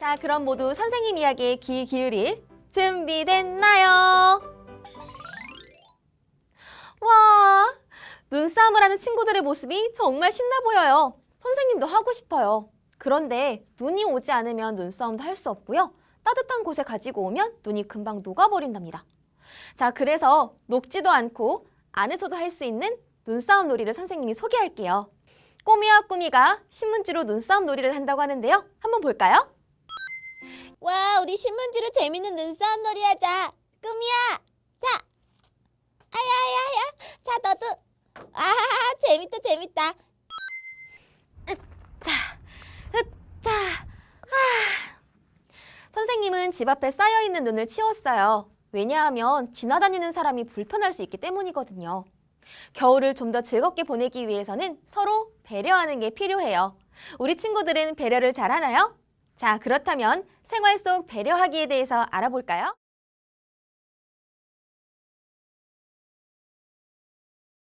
자, 그럼 모두 선생님 이야기에 귀 기울일 준비됐나요? 와, 눈싸움을 하는 친구들의 모습이 정말 신나 보여요. 선생님도 하고 싶어요. 그런데 눈이 오지 않으면 눈싸움도 할 수 없고요. 따뜻한 곳에 가지고 오면 눈이 금방 녹아버린답니다. 자, 그래서 녹지도 않고 안에서도 할 수 있는 눈싸움 놀이를 선생님이 소개할게요. 꼬미와 꾸미가 신문지로 눈싸움 놀이를 한다고 하는데요. 한번 볼까요? 와, 우리 신문지로 재밌는 눈싸움 놀이 하자. 꿈이야. 자. 아야야야. 자, 너도. 아, 재밌다, 재밌다. 자, 자, 아. 선생님은 집 앞에 쌓여 있는 눈을 치웠어요. 왜냐하면 지나다니는 사람이 불편할 수 있기 때문이거든요. 겨울을 좀 더 즐겁게 보내기 위해서는 서로 배려하는 게 필요해요. 우리 친구들은 배려를 잘 하나요? 자, 그렇다면 생활 속 배려하기에 대해서 알아볼까요?